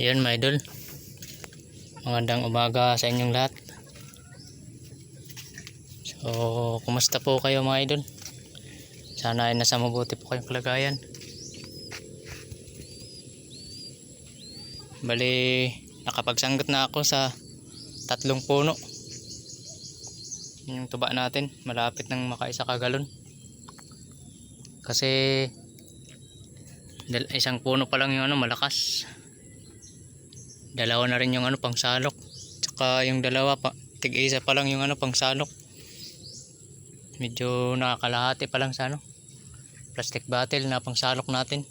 Yun mga idol. Magandang umaga sa inyong lahat. So, kumusta po kayo mga idol? Sana ay nasa mabuti po kayong kalagayan. Bali, nakapagsanggot na ako sa tatlong puno. Yun Yung tuba natin, malapit nang makaisa kagalon. Kasi isang puno pa lang yung ano malakas. Dalawa na rin yung ano pang salok. Tsaka yung dalawa pa tig-isa pa lang yung ano pang salok. Medyo nakakalahati pa lang sa ano. Plastic bottle na pang salok natin.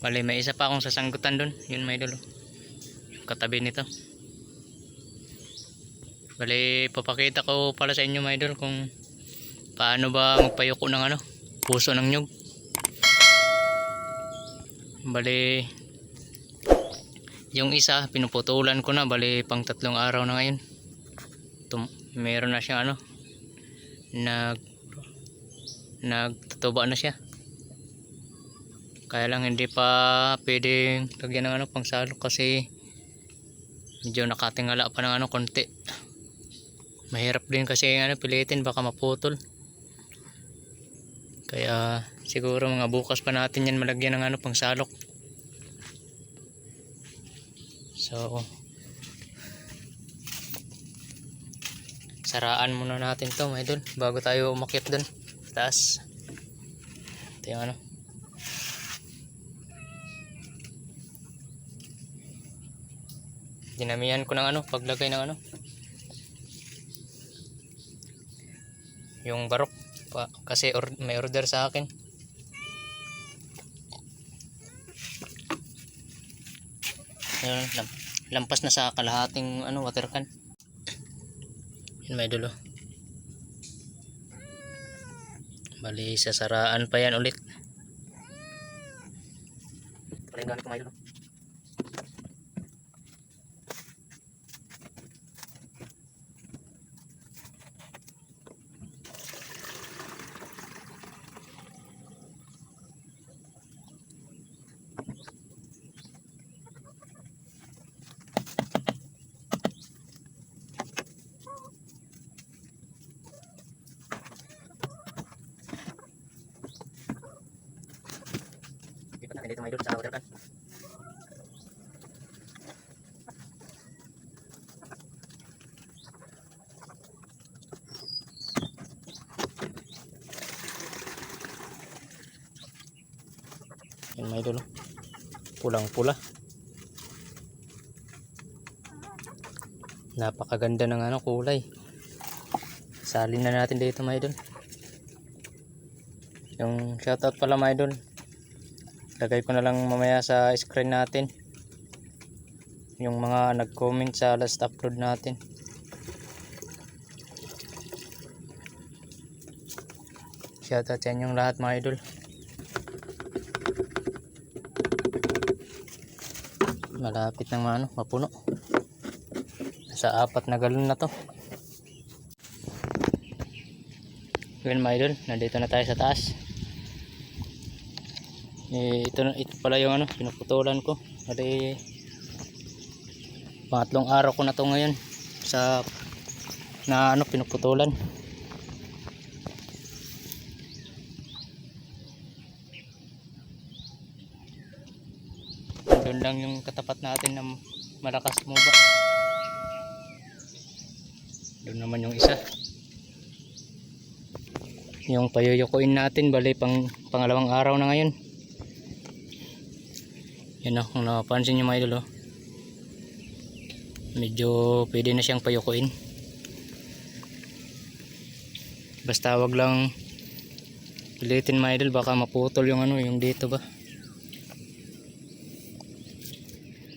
Bali may isa pa akong sasanggutan doon. Yun may dulo. Yung katabi nito. Bali papakita ko pala sa inyo mga idol kung paano ba magpayuko ng ano puso ng nyug. Bali yung isa pinuputulan ko na bali pang tatlong araw na ngayon. Tum meron na siyang ano nag nagtatuba na siya. Kaya lang hindi pa pwedeng lagyan ng ano pang salok kasi medyo nakatingala pa ng ano konti. Mahirap din kasi ano pilitin baka maputol. Kaya siguro mga bukas pa natin yan malagyan ng ano pang salok. So saraan muna natin to mga idol bago tayo umakyat dun taas. Ito yung ano. Dinamihan ko ng ano paglagay ng ano. Yung barok pa, kasi or, may order sa akin. Ayun, lam, lampas na sa kalahating ano water can. Yun may dulo. Bali sasaraan pa yan ulit. Gamit ko may dulo. Dito may dulo sa water can. Yan may dulo. Pulang pula. Napakaganda ng ano kulay. Salin na natin dito mga idol. Yung shoutout pala mga idol. Lagay ko na lang mamaya sa screen natin. Yung mga nag-comment sa last upload natin. Shoutout sa inyong lahat mga idol. Malapit ng ano, mapuno. Sa apat na galon na to. Yun mga idol, nandito na tayo sa taas. Eh, ito, ito pala yung ano, pinuputulan ko. Kasi pangatlong araw ko na to ngayon sa na ano pinuputulan. Doon lang yung katapat natin na malakas mo ba. Doon naman yung isa. Yung payuyukuin natin, bali pang pangalawang araw na ngayon. Yan o, kung napansin nyo mga idol o. Medyo pwede na siyang payukuin. Basta wag lang pilitin mga idol, baka maputol yung ano, yung dito ba.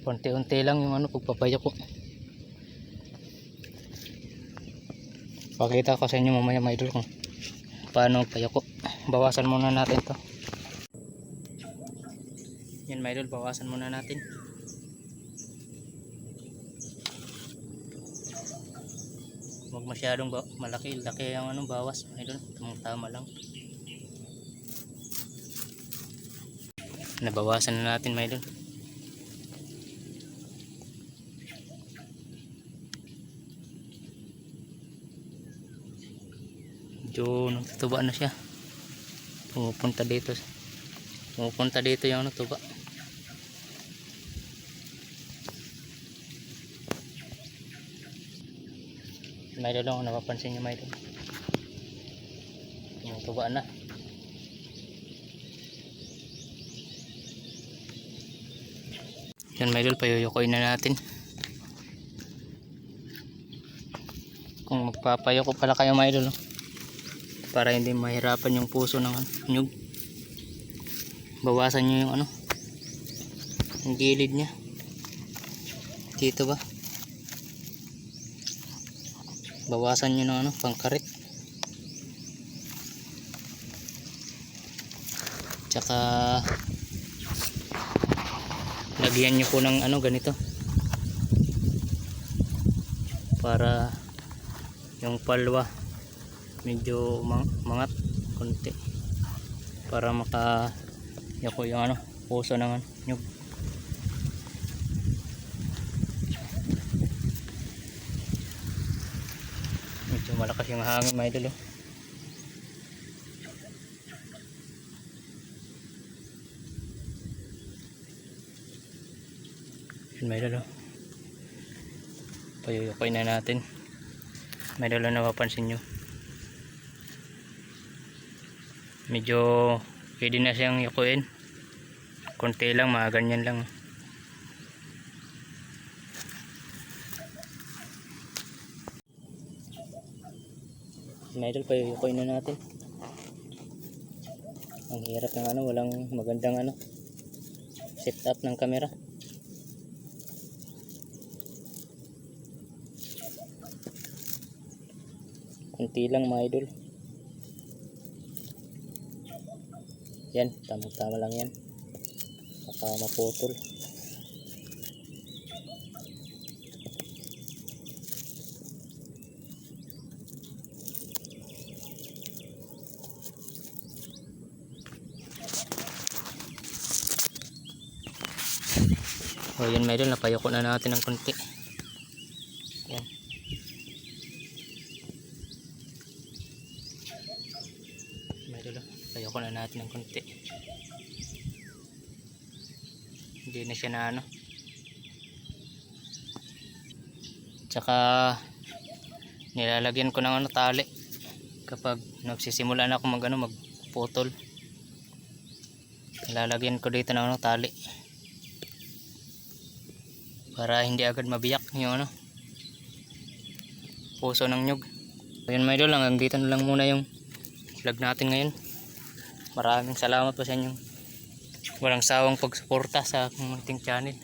Unti-unti lang yung ano, pagpapayuko. Pakita ko sa inyo mamaya mga idol kung paano payuko. Bawasan muna natin to yan my idol bawasan muna natin. Huwag masyadong malaki laki ang ano, bawas my idol tamang tama lang. Nabawasan na natin my idol medyo nagtutuba na siya. Pumupunta dito. Pumupunta dito yung ano, natuba may dalawang napapansin nyo may dalawang natuba na. Yan may dalawang payuyukoy na natin. Kung magpapayoko pala kayo idol no? para hindi mahirapan yung puso ng nyug. Bawasan nyo yung ano yung gilid nya dito ba bawasan nyo ng ano pangkarit tsaka lagyan nyo po ng ano ganito. Para yung palwa medyo mang mangat konti. Para maka yako yung ano puso ng ano, medyo malakas yung hangin mga idol oh. yun mga idol oh. payuyukoy na natin may dalo na mapapansin nyo medyo pwede na siyang yukuin konti lang mga ganyan lang may idol pa yukuin na natin. Ang hirap ng ano walang magandang ano set up ng camera. Kunti lang mga idol. Yan tama tama lang yan. Baka maputol o yan mga idol napayoko na natin ng kunti yan Medyo Ayoko na natin ng konti. Hindi na siya na ano. Tsaka nilalagyan ko ng ano tali kapag nagsisimula na ako mag ano magputol. Nilalagyan ko dito ng ano tali para hindi agad mabiyak yung ano puso ng nyug. Ayun mga idol, hanggang dito na lang muna yung vlog natin ngayon. Maraming salamat po sa inyong walang sawang pagsuporta sa aking channel.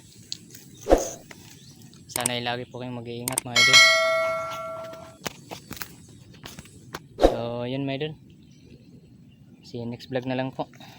Sana ay lagi po kayong mag-iingat mga idol. So yun mga idol. See you next vlog na lang po